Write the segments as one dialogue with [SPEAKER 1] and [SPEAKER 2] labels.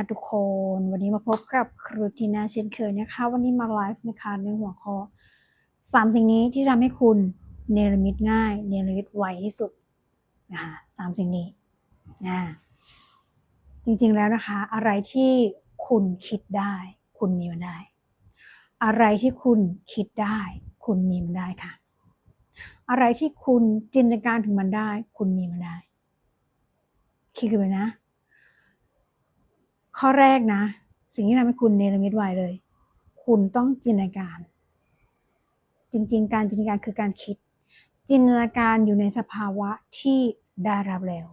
[SPEAKER 1] ค่ะทุกคนวันนี้มาพบกับครูทีน่าเช่นเคยนะคะ วันนี้มาไลฟ์นะคะในหัวข้อสามสิ่งนี้ที่ทำให้คุณเนรมิตง่ายเนรมิตไวที่สุดนะคะสามสิ่งนี้นะจริงๆแล้วนะคะ อะไรที่คุณคิดได้ คุณมีมันได้ อะไรที่คุณคิดได้ คุณมีมันได้ค่ะ อะไรที่คุณจินตนาการถึงมันได้ คุณมีมันได้คิดกันไปนะ ข้อแรกนะ สิ่งที่ทำให้คุณเนรมิตไวเลย คุณต้องจินตนาการ จริง ๆ การจินตนาการคือการคิด จินตนาการอยู่ในสภาวะที่ได้รับแล้ว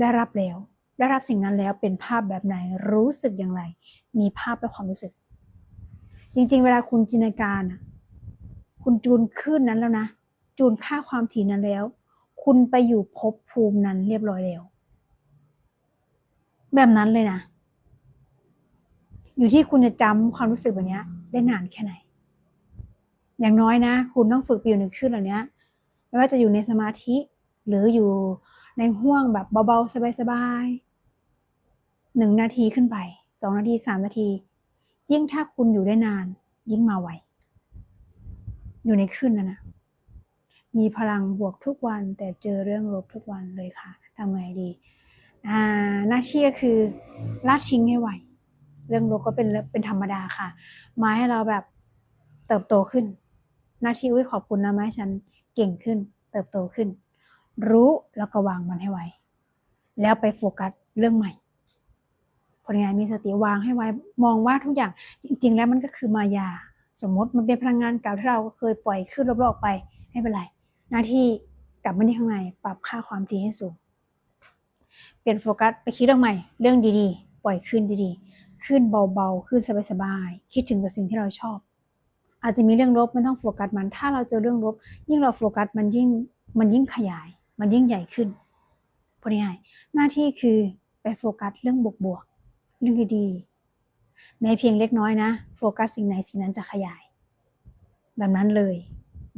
[SPEAKER 1] ได้รับแล้ว ได้รับสิ่งนั้นแล้วเป็นภาพแบบไหนรู้สึกอย่างไร มีภาพและความรู้สึก จริง ๆ เวลาคุณจินตนาการคุณจูนขึ้นนั้นแล้วนะ จูนค่าความถี่นั้นแล้ว คุณไปอยู่ภพภูมินั้นเรียบร้อยแล้ว แบบนั้นเลยนะ อยู่ที่คุณจะจำความรู้สึกแบบนี้ได้นานแค่ไหน อย่างน้อยนะ คุณต้องฝึกไปอยู่ในคลื่นเหล่านี้ไม่ว่าจะอยู่ในสมาธิ หรืออยู่ในห่วงแบบเบาๆ สบายๆหนึ่งนาทีขึ้นไปสองนาทีสามนาที ยิ่งถ้าคุณอยู่ได้นาน ยิ่งมาไวอยู่ในคลื่นนั้นะมีพลังบวกทุกวันแต่เจอเรื่องลบทุกวันเลยค่ะทำไงดี หน้าที่ก็คือลาดทิ้งให้ไหว เรื่องลบก็เป็นเป็นธรรมดาค่ะ มาให้เราแบบเติบโตขึ้น หน้าที่อุ้ยขอบคุณนะไม้ฉันเก่งขึ้น เติบโตขึ้น รู้แล้วก็วางมันให้ไวแล้วไปโฟกัสเรื่องใหม่ ผลงานมีสติวางให้ไวมองว่าทุกอย่างจริง ๆ แล้วมันก็คือมายา สมมติมันเป็นพลังงานเก่าที่เราเคยปล่อยขึ้นรอบๆออกไปไม่เป็นไร หน้าที่กลับมาที่ข้างในปรับค่าความถี่ให้สูง เปลี่ยนโฟกัสไปคิดเรื่องใหม่ เรื่องดีๆ ปล่อยขึ้นดีๆ ขึ้นเบาๆ ขึ้นสบายๆ คิดถึงกับสิ่งที่เราชอบ อาจจะมีเรื่องลบไม่ต้องโฟกัสมัน ถ้าเราเจอเรื่องลบ ยิ่งเราโฟกัสมันยิ่งมันยิ่งขยาย มันยิ่งใหญ่ขึ้นพูดง่ายหน้าที่คือไปโฟกัสเรื่องบวกๆ เรื่องดีๆ แม้เพียงเล็กน้อยนะ โฟกัสสิ่งไหนสิ่งนั้นจะขยาย แบบนั้นเลย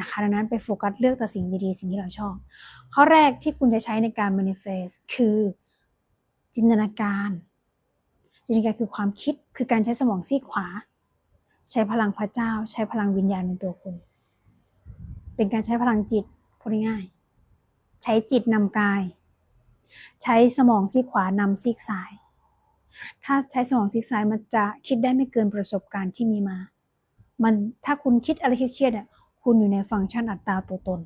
[SPEAKER 1] นะคะดังนั้นไปโฟกัสเลือกแต่สิ่งดีๆ สิ่งที่เราชอบ ข้อแรกที่คุณจะใช้ในการ manifest คือจินตนาการ จินตนาการคือความคิดคือการใช้สมองซีกขวา ใช้พลังพระเจ้า ใช้พลังวิญญาณในตัวคุณ เป็นการใช้พลังจิตพูดง่ายๆใช้จิตนำกาย ใช้สมองซีกขวานำซีกซ้าย ถ้าใช้สมองซีกซ้ายมันจะคิดได้ไม่เกินประสบการณ์ที่มีมา มันถ้าคุณคิดอะไรเครียดๆอะ คุณอยู่ในฟังก์ชันอัตราตัวตน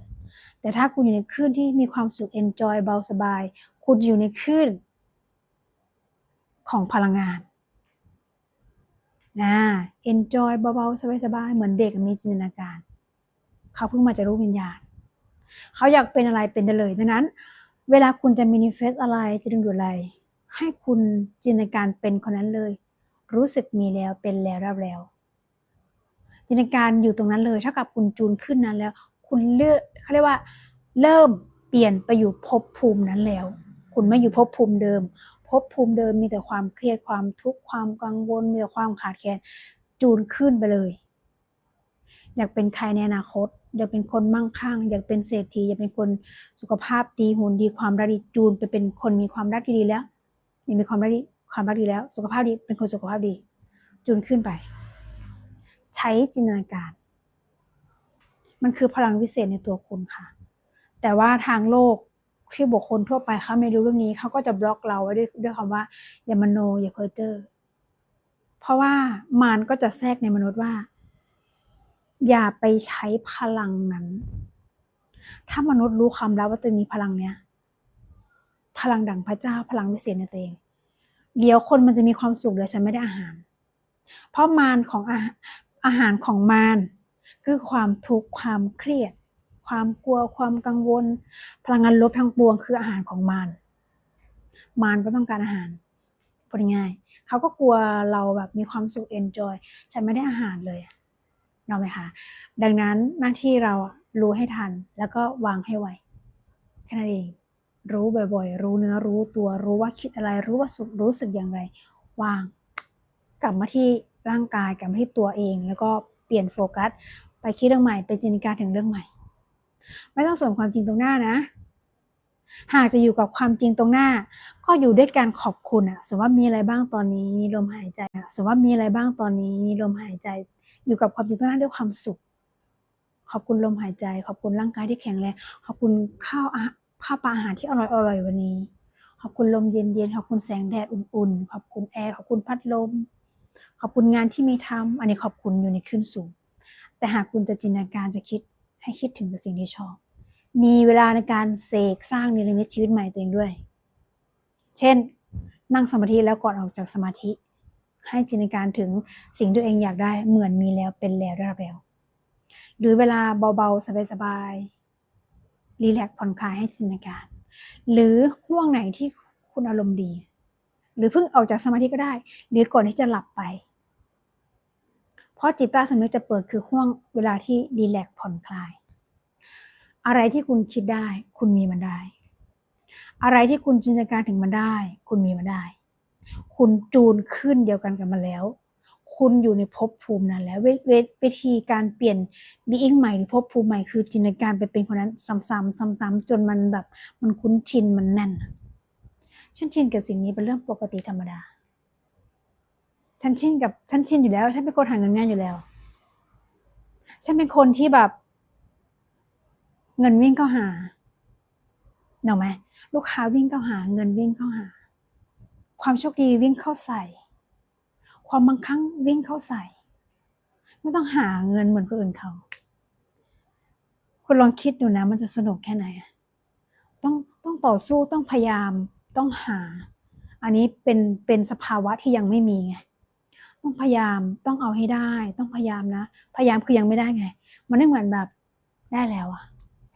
[SPEAKER 1] แต่ถ้าคุณอยู่ในคลื่นที่มีความสุข enjoy เบาสบาย คุณอยู่ในคลื่นของพลังงานนะ enjoy เบาๆสบายๆเหมือนเด็กมีจินตนาการ เขาเพิ่งมาจะรู้วิญญาณ เขาอยากเป็นอะไรเป็นได้เลยดังนั้น เวลาคุณจะ manifest อะไรจะดึงดูดอะไร ให้คุณจินตนาการเป็นคนนั้นเลย รู้สึกมีแล้วเป็นแล้วรับแล้ว จินตนาการอยู่ตรงนั้นเลยเท่ากับคุณจูนขึ้นนั้นแล้ว คุณเลือกเขาเรียกว่า เริ่มเปลี่ยนไปอยู่ภพภูมินั้นแล้ว คุณไม่อยู่ภพภูมิเดิมภพภูมิเดิมมีแต่ความเครียดความทุกข์ความกังวลมีแต่ความขาดแคลนจูนขึ้นไปเลย อยากเป็นใครในอนาคต อยากเป็นคนมั่งคั่ง อยากเป็นเศรษฐีอยากเป็นคนสุขภาพดีหุ่นดีความรักดีจูนไปเป็นคนมีความรักดีแล้วนี่มีความรักดีความรักดีแล้ว สุขภาพดีเป็นคนสุขภาพดี จูนขึ้นไป ใช้จินตนาการ มันคือพลังวิเศษในตัวคุณค่ะ แต่ว่าทางโลกที่บุคคลทั่วไปเขาไม่รู้เรื่องนี้เขาก็จะบล็อกเราไว้ด้วยด้วยคำว่า อย่ามโนอย่าเพ้อเจ้อเพราะว่ามารก็จะแทรกในมนุษย์ว่า อย่าไปใช้พลังนั้น ถ้ามนุษย์รู้ความแล้วว่าตัวมีพลังเนี้ยพลังดั่งพระเจ้าพลังวิเศษในตัวเอง เดี๋ยวคนมันจะมีความสุขเดี๋ยวฉันไม่ได้อาหาร เพราะมารของอา อาหารของมารคือความทุกข์ความเครียด ความกลัวความกังวล พลังงานลบทั้งปวงคืออาหารของมารมารก็ต้องการอาหารพูดง่ายเขาก็กลัวเราแบบมีความสุขเอนจอยฉันไม่ได้อาหารเลยเนาะไหมคะดังนั้นหน้าที่เรารู้ให้ทันแล้วก็วางให้ไวแค่นั้นเองรู้บ่อยๆ รู้เนื้อรู้ตัวรู้ว่าคิดอะไรรู้ว่าสุขรู้สึกอย่างไร วางกลับมาที่ ร่างกายกลับมาที่ตัวเอง แล้วก็เปลี่ยนโฟกัส ไปคิดเรื่องใหม่ไปจินตนาการถึงเรื่องใหม่ ไม่ต้องสนความจริงตรงหน้านะ หากจะอยู่กับความจริงตรงหน้า ก็อยู่ด้วยการขอบคุณอะสมมติว่ามีอะไรบ้างตอนนี้มีลมหายใจอะสมมติว่ามีอะไรบ้างตอนนี้มีลมหายใจ อยู่กับความจริงตรงหน้าด้วยความสุข ขอบคุณลมหายใจ ขอบคุณร่างกายที่แข็งแรงขอบคุณข้าวอาข้าวปลาอาหารที่อร่อยอร่อยวันนี้ขอบคุณลมเย็นๆ ขอบคุณแสงแดดอุ่นๆ ขอบคุณแอร์ ขอบคุณพัดลม ขอบคุณงานที่มีทำอันนี้ขอบคุณอยู่ในขึ้นสูง แต่หากคุณจะจินตนาการจะคิดให้คิดถึงแต่สิ่งที่ชอบ มีเวลาในการเสกสร้างเนรมิตชีวิตใหม่ตัวเองด้วย เช่น นั่งสมาธิแล้วก่อนออกจากสมาธิ ให้จินตนาการถึงสิ่งที่ตัวเองอยากได้เหมือนมีแล้วเป็นแล้วได้รับแล้ว หรือเวลาเบาๆสบายๆรีแลกผ่อนคลายให้จินตนาการ หรือห่วงไหนที่คุณอารมณ์ดี หรือเพิ่งออกจากสมาธิก็ได้ หรือก่อนที่จะหลับไป เพราะจิตใต้สำนึกจะเปิดคือห่วงเวลาที่รีแลกซ์ผ่อนคลาย อะไรที่คุณคิดได้ คุณมีมันได้ อะไรที่คุณจินตนาการถึงมันได้ คุณมีมันได้ คุณจูนขึ้นเดียวกันกับมันแล้ว คุณอยู่ในภพภูมินั้นแล้วเวเววิธีการเปลี่ยนบีอิงใหม่หรือภพภูมิใหม่คือจินตนาการไปเป็นคนนั้นซ้ำๆซ้ำๆจนมันแบบมันคุ้นชินมันแน่น ฉันชินกับสิ่งนี้เป็นเรื่องปกติธรรมดา ฉันชินกับฉันชินอยู่แล้ว ฉันเป็นคนหาเงินง่ายอยู่แล้ว ฉันเป็นคนที่แบบ เงินวิ่งเข้าหาเนอะไหมลูกค้าวิ่งเข้าหา เงินวิ่งเข้าหา ความโชคดีวิ่งเข้าใส่ ความมั่งคั่งวิ่งเข้าใส่ ไม่ต้องหาเงินเหมือนคนอื่นเขาคุณลองคิดดูนะ มันจะสนุกแค่ไหน ต้องต้องต่อสู้ต้องพยายาม ต้องหา อันนี้เป็นเป็นสภาวะที่ยังไม่มีไงต้องพยายามต้องเอาให้ได้ ต้องพยายามนะ พยายามคือยังไม่ได้ไง มันไม่เหมือนแบบได้แล้วอะ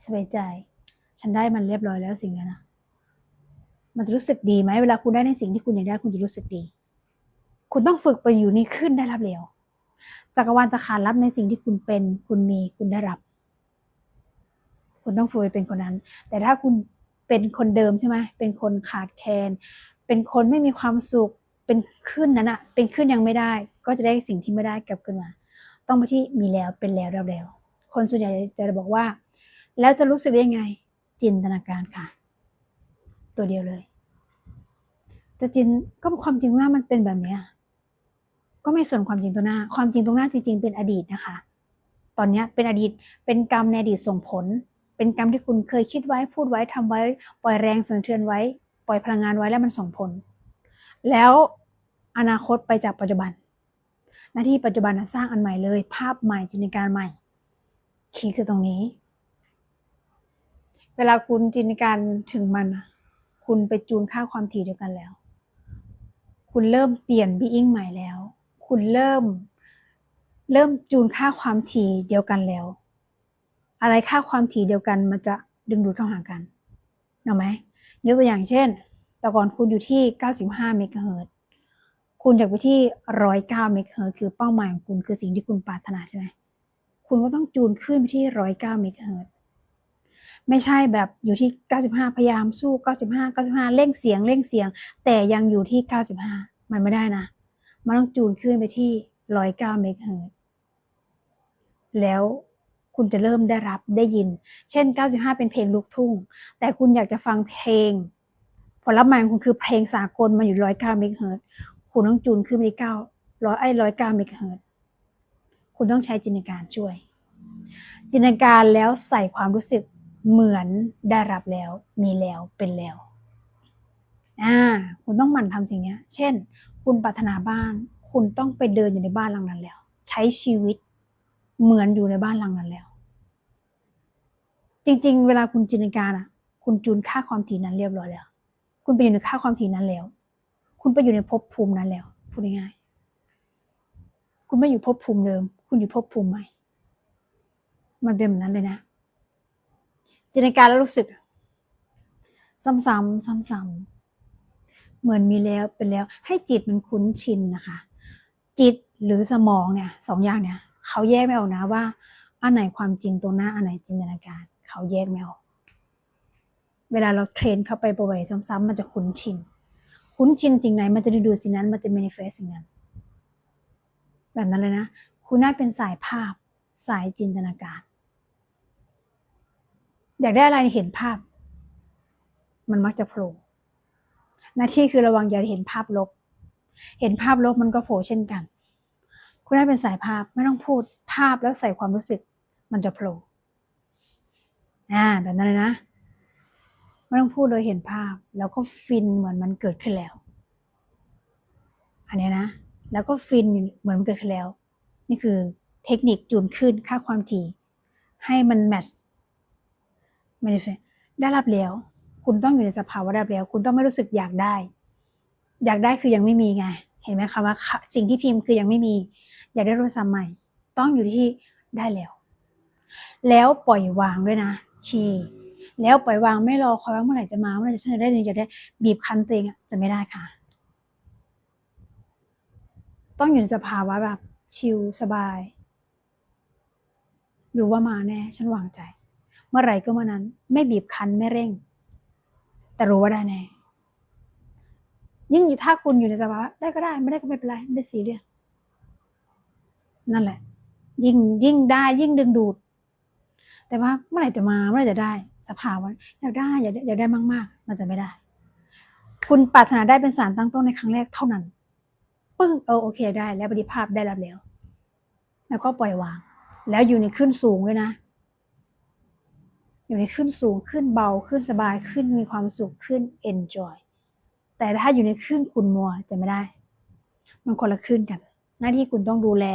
[SPEAKER 1] สบายใจ ฉันได้มันเรียบร้อยแล้วสิ่งนั้นนะมันจะรู้สึกดีไหมเวลาคุณได้ในสิ่งที่คุณอยากได้คุณจะรู้สึกดี คุณต้องฝึกไปอยู่นี่ขึ้นได้รับเร็วจักรวาลจะขานรับในสิ่งที่คุณเป็น คุณมีคุณได้รับ คุณต้องฝึกไปเป็นคนนั้น แต่ถ้าคุณ เป็นคนเดิมใช่ไหมเป็นคนขาดแคลน เป็นคนไม่มีความสุข เป็นขึ้นนั้นอะเป็นขึ้นยังไม่ได้ ก็จะได้สิ่งที่ไม่ได้กลับขึ้นมา ต้องไปที่มีแล้วเป็นแล้วรับแล้ว คนส่วนใหญ่จะบอกว่า แล้วจะรู้สึกได้ยังไง จินตนาการค่ะ ตัวเดียวเลย จะจินก็ความจริงว่ามันเป็นแบบเนี้ยก็ไม่ส่วนความจริงตัวหน้า ความจริงตรงหน้าจริงๆเป็นอดีตนะคะ ตอนนี้เป็นอดีตเป็นกรรมในอดีตส่งผล เป็นกรรมที่คุณเคยคิดไว้พูดไว้ทำไว้ ปล่อยแรงสั่นเทือนไว้ ปล่อยพลังงานไว้แล้วมันส่งผล แล้วอนาคตไปจากปัจจุบัน หน้าที่ปัจจุบันสร้างอันใหม่เลย ภาพใหม่จินตนาการใหม่คีย์คือตรงนี้ เวลาคุณจินตนาการถึงมัน คุณไปจูนค่าความถี่เดียวกันแล้ว คุณเริ่มเปลี่ยนบีอิงใหม่แล้ว คุณเริ่ม เริ่มจูนค่าความถี่เดียวกันแล้ว อะไรค่าความถี่เดียวกันมันจะดึงดูดเข้าหากันเห็นไหมยกตัวอย่างเช่น แต่ก่อนคุณอยู่ที่ 95 เมกะเฮิรตคุณอยากไปที่ 109 เมกะเฮิรตคือเป้าหมายของคุณคือสิ่งที่คุณปรารถนาใช่ไหมคุณก็ต้องจูนขึ้นไปที่ 109 เมกะเฮิรตไม่ใช่แบบอยู่ที่ 95 พยายามสู้ 95 95 เร่งเสียงเร่งเสียง แต่ยังอยู่ที่ 95 มันไม่ได้นะ มันต้องจูนขึ้นไปที่ 109 เมกะเฮิรตแล้ว คุณจะเริ่มได้รับได้ยิน เช่น 95 เป็นเพลงลูกทุ่ง แต่คุณอยากจะฟังเพลง ผลลัพธ์ใหม่ของคุณคือเพลงสากลมาอยู่109เมกะเฮิรตซ์คุณต้องจูนขึ้นไปที่9 100ไอ้109เมกะเฮิรตซ์คุณต้องใช้จินตนาการช่วย จินตนาการแล้วใส่ความรู้สึกเหมือนได้รับแล้ว มีแล้วเป็นแล้วอ่าคุณต้องหมั่นทำสิ่งนี้เช่น คุณปรารถนาบ้าน คุณต้องไปเดินอยู่ในบ้านหลังนั้นแล้ว ใช้ชีวิต เหมือนอยู่ในบ้านหลังนั้นแล้ว จริง ๆ เวลาคุณจินตนาการอะ คุณจูนค่าความถี่นั้นเรียบร้อยแล้ว คุณไปอยู่ในค่าความถี่นั้นแล้ว คุณไปอยู่ในภพภูมินั้นแล้วพูดง่ายๆคุณไม่อยู่ภพภูมิเดิม คุณอยู่ภพภูมิใหม่ มันเป็นแบบนั้นเลยนะ จินตนาการแล้วรู้สึก ซ้ำๆซ้ำๆเหมือนมีแล้วเป็นแล้วให้จิตมันคุ้นชินนะคะ จิตหรือสมองเนี่ยสองอย่างเนี่ย เขาแยกไม่ออกนะว่า อันไหนความจริงตัวหน้า อันไหนจินตนาการ เขาแยกไม่ออก เวลาเราเทรนเข้าไปบ่อยๆซ้ำๆมันจะคุ้นชิน คุ้นชินสิ่งไหนมันจะดูสิ่งนั้น มันจะ manifest สิ่งนั้น แบบนั้นเลยนะ คุณน่าเป็นสายภาพ สายจินตนาการ อยากได้อะไรเห็นภาพ มันมักจะโผล่หน้าที่คือระวังอย่าเห็นภาพลบ เห็นภาพลบมันก็โผล่เช่นกัน คุณได้เป็นสายภาพไม่ต้องพูดภาพแล้วใส่ความรู้สึก มันจะโผล่อ่าแบบนั้นเลยนะ ไม่ต้องพูดเลยเห็นภาพ แล้วก็ฟินเหมือนมันเกิดขึ้นแล้ว อันนี้นะ แล้วก็ฟินเหมือนมันเกิดขึ้นแล้ว นี่คือเทคนิคจูนขึ้นค่าความถี่ ให้มันแมทช์ไม่ได้ได้รับแล้ว คุณต้องอยู่ในสภาวะได้รับแล้ว คุณต้องไม่รู้สึกอยากได้ อยากได้คือยังไม่มีไง เห็นไหมคะว่าสิ่งที่พิมพ์คือยังไม่มี อยากได้รถซ้ำใหม่ ต้องอยู่ที่ได้แล้ว แล้วปล่อยวางด้วยนะคีแล้วปล่อยวางไม่รอคอยว่าเมื่อไหร่จะมาเมื่อไหร่จะฉันจะได้เงินจะได้บีบคั้นตัวเองจะไม่ได้ค่ะ ต้องอยู่ในสภาวะแบบชิลสบายรู้ว่ามาแน่ฉันวางใจ เมื่อไหร่ก็เมื่อนั้น ไม่บีบคั้นไม่เร่ง แต่รู้ว่าได้แน่ยิ่งถ้าคุณอยู่ในสภาวะได้ก็ได้ ไม่ได้ก็ไม่เป็นไรไม่ได้สีเรียส นั่นแหละ ยิ่งยิ่งได้ยิ่งดึงดูด แต่ว่าเมื่อไหร่จะมาเมื่อไหร่จะได้ สภาวะอยากได้อยากอยากได้มาก ๆ มันจะไม่ได้ คุณปรารถนาได้เป็นสารตั้งต้นในครั้งแรกเท่านั้นปึ้งเออโอเคได้ แล้วปฏิภาพได้รับแล้ว แล้วก็ปล่อยวาง แล้วอยู่ในขึ้นสูงด้วยนะ อยู่ในขึ้นสูงขึ้นเบาขึ้นสบายขึ้นมีความสุขขึ้น enjoy แต่ถ้าอยู่ในขึ้นคุณมัวจะไม่ได้ มันคนละขึ้นกัน หน้าที่คุณต้องดูแล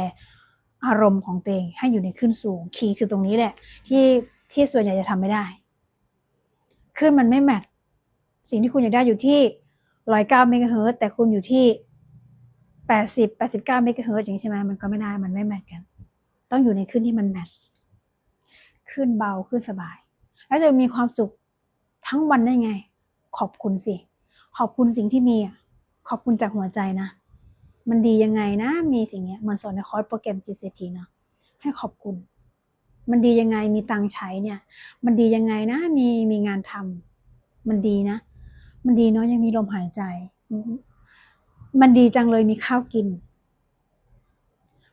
[SPEAKER 1] อารมณ์ของตัวเองให้อยู่ในขึ้นสูงคีย์คือตรงนี้แหละ ที่ที่ส่วนใหญ่จะทำไม่ได้ขึ้นมันไม่แมทสิ่งที่คุณอยากได้อยู่ที่ร้อยเก้าเมกะเฮิรตซ์แต่คุณอยู่ที่แปดสิบแปดสิบเก้าเมกะเฮิรตซ์อย่างนี้ใช่ไหมมันก็ไม่ได้มันไม่แมทกัน ต้องอยู่ในขึ้นที่มันแมทขึ้นเบาขึ้นสบาย แล้วจะมีความสุขทั้งวันได้ไง ขอบคุณสิ ขอบคุณสิ่งที่มีอะขอบคุณจากหัวใจนะ มันดียังไงนะ มีสิ่งเนี้ยมันสอนในคอร์สโปรแกรม GCT เนาะให้ขอบคุณ มันดียังไงมีตังค์ใช้เนี่ย มันดียังไงนะ มีมีงานทำมันดีนะ มันดีเนาะยังมีลมหายใจ มันดีจังเลยมีข้าวกิน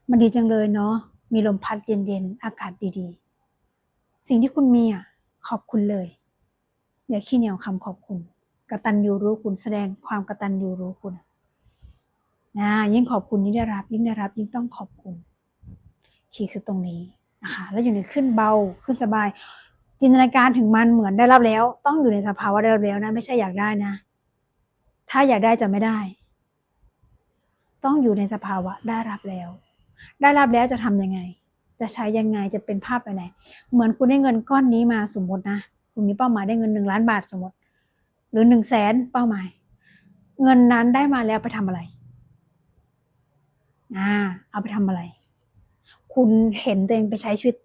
[SPEAKER 1] มันดีจังเลยเนาะมีลมพัดเย็นๆอากาศดีๆ สิ่งที่คุณมีอะขอบคุณเลย อย่าขี้เหนียวคำขอบคุณกระตัญญูรู้คุณแสดงความกระตัญญูรู้คุณ นะยิ่งขอบคุณยิ่งได้รับ ยิ่งได้รับ ยิ่งต้องขอบคุณคีย์คือตรงนี้นะคะแล้วอยู่ในขึ้นเบาขึ้นสบาย จินตนาการถึงมันเหมือนได้รับแล้ว ต้องอยู่ในสภาวะได้รับแล้วนะ ไม่ใช่อยากได้นะ ถ้าอยากได้จะไม่ได้ ต้องอยู่ในสภาวะได้รับแล้ว ได้รับแล้วจะทำยังไง จะใช้ยังไงจะเป็นภาพไปไหน เหมือนคุณได้เงินก้อนนี้มาสมมตินะคุณมีเป้าหมายได้เงินหนึ่งล้านบาทสมมติ หรือหนึ่งแสนเป้าหมาย เงินนั้นได้มาแล้วไปทำอะไร อ่า เอาไปทำอะไร คุณเห็นตัวเองไปใช้ชีวิต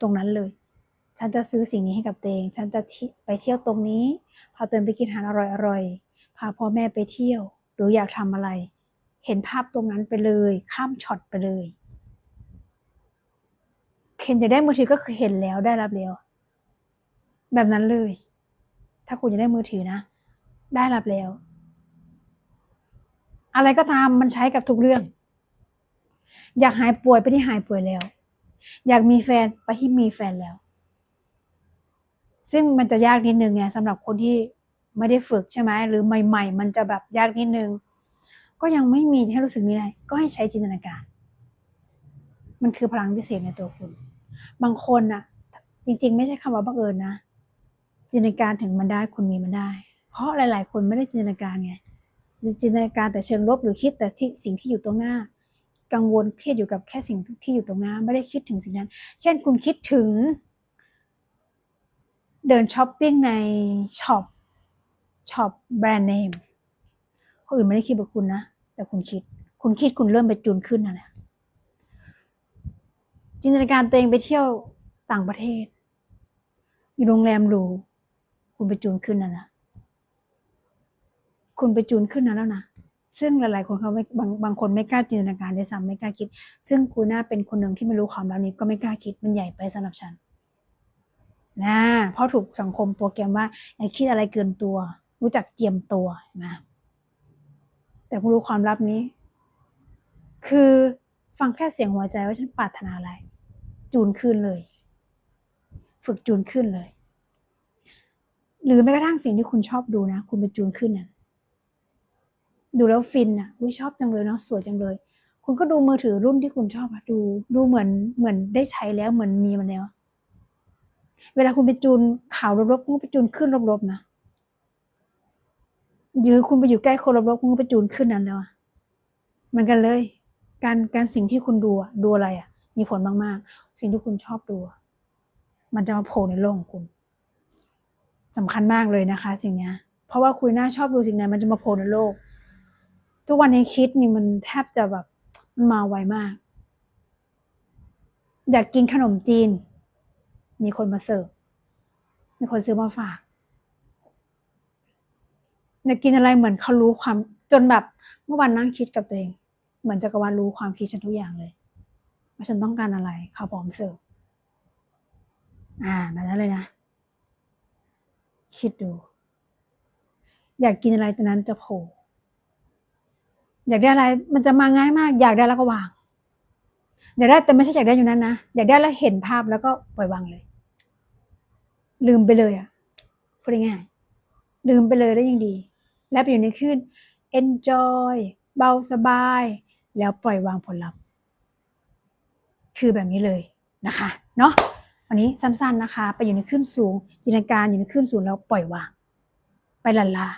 [SPEAKER 1] ตรงนั้นเลย ฉันจะซื้อสิ่งนี้ให้กับตัวเอง ฉันจะไปเที่ยวตรงนี้ พาตัวเองไปกินอาหารอร่อยๆ พาพ่อแม่ไปเที่ยว หรืออยากทำอะไร เห็นภาพตรงนั้นไปเลย ข้ามช็อตไปเลยเห็นจะได้มือถือก็คือเห็นแล้วได้รับแล้ว แบบนั้นเลย ถ้าคุณจะได้มือถือนะ ได้รับแล้ว อะไรก็ตามมันใช้กับทุกเรื่อง อยากหายป่วยไปที่หายป่วยแล้ว อยากมีแฟนไปที่มีแฟนแล้ว ซึ่งมันจะยากนิดนึงไงสำหรับคนที่ไม่ได้ฝึกใช่ไหมหรือใหม่ ๆ มันจะแบบยากนิดนึง ก็ยังไม่มีให้รู้สึกมีอะไรก็ให้ใช้จินตนาการ มันคือพลังพิเศษในตัวคุณ บางคนอะจริง ๆ ไม่ใช่คำว่าบังเอิญนะจินตนาการถึงมันได้คุณมีมันได้ เพราะหลาย ๆ คนไม่ได้จินตนาการไงจินตนาการแต่เชิงลบหรือคิดแต่ที่สิ่งที่อยู่ตรงหน้า กังวลเครียดอยู่กับแค่สิ่งที่อยู่ตรงหน้า ไม่ได้คิดถึงสิ่งนั้น เช่นคุณคิดถึง เดินช้อปปิ้งในช็อปช็อปแบรนด์เนมคนอื่นไม่ได้คิดแบบคุณนะ แต่คุณคิด คุณคิดคุณเริ่มไปจูนขึ้นนั่นแหละจินตนาการตัวเองไปเที่ยวต่างประเทศ อยู่โรงแรมหรูคุณไปจูนขึ้นนั่นะคุณไปจูนขึ้นนั้นแล้วนะ ซึ่งหลายๆ คนเขาไม่บางบางคนไม่กล้าจินตนาการด้วยซ้ำไม่กล้าคิด ซึ่งกูน่าเป็นคนหนึ่งที่ไม่รู้ความลับนี้ก็ไม่กล้าคิดมันใหญ่ไปสำหรับฉันนะเพราะถูกสังคมโปรแกรมว่าอย่าคิดอะไรเกินตัว รู้จักเจียมตัวนะ แต่ผู้รู้ความลับนี้ คือฟังแค่เสียงหัวใจว่าฉันปรารถนาอะไร จูนขึ้นเลย ฝึกจูนขึ้นเลย หรือแม้กระทั่งสิ่งที่คุณชอบดูนะ คุณไปจูนขึ้นน่ะ ดูแล้วฟินอะอุ้ยชอบจังเลยเนาะสวยจังเลย คุณก็ดูมือถือรุ่นที่คุณชอบอะดู ดูเหมือนเหมือนได้ใช้แล้วเหมือนมีมันแล้ว เวลาคุณไปจูนข่าวลบๆคุณก็ไปจูนขึ้นลบๆนะหรือคุณไปอยู่ใกล้คนลบๆคุณก็ไปจูนขึ้นนั้นแล้วอะเหมือนกันเลย การการสิ่งที่คุณดูดูอะไรอะมีผลมากๆ สิ่งที่คุณชอบดู มันจะมาโผล่ในโลกของคุณสำคัญมากเลยนะคะ สิ่งนี้เพราะว่าคุณน่าชอบดูสิ่งนั้นมันจะมาโผล่ในโลก ทุกวันนี้คิดนี่มันแทบจะแบบมันมาไวมาก อยากกินขนมจีน มีคนมาเสิร์ฟ มีคนซื้อมาฝาก อยากกินอะไรเหมือนเขารู้ความจนแบบเมื่อวันนั่งคิดกับตัวเอง เหมือนจักรวาลรู้ความคิดฉันทุกอย่างเลยว่าฉันต้องการอะไรเขาพร้อมเสิร์ฟ อ่าแบบนั้นเลยนะ คิดดู อยากกินอะไรตอนนั้นจะโผล่ อยากได้อะไรมันจะมาง่ายมาก อยากได้แล้วก็วาง อยากได้แต่ไม่ใช่อยากได้อยู่นั้นนะอยากได้แล้วเห็นภาพแล้วก็ปล่อยวางเลย ลืมไปเลยอะพูดง่ายลืมไปเลยได้ยังดี และไปอยู่ในคลื่น enjoy เบาสบาย แล้วปล่อยวางผลลัพธ์ คือแบบนี้เลยนะคะเนาะวันนี้สั้นๆนะคะ ไปอยู่ในคลื่นสูง จินตนาการอยู่ในคลื่นสูงแล้วปล่อยวาง ไปละลา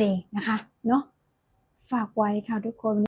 [SPEAKER 1] เองนะคะเนาะ ฝากไว้ค่ะทุกคน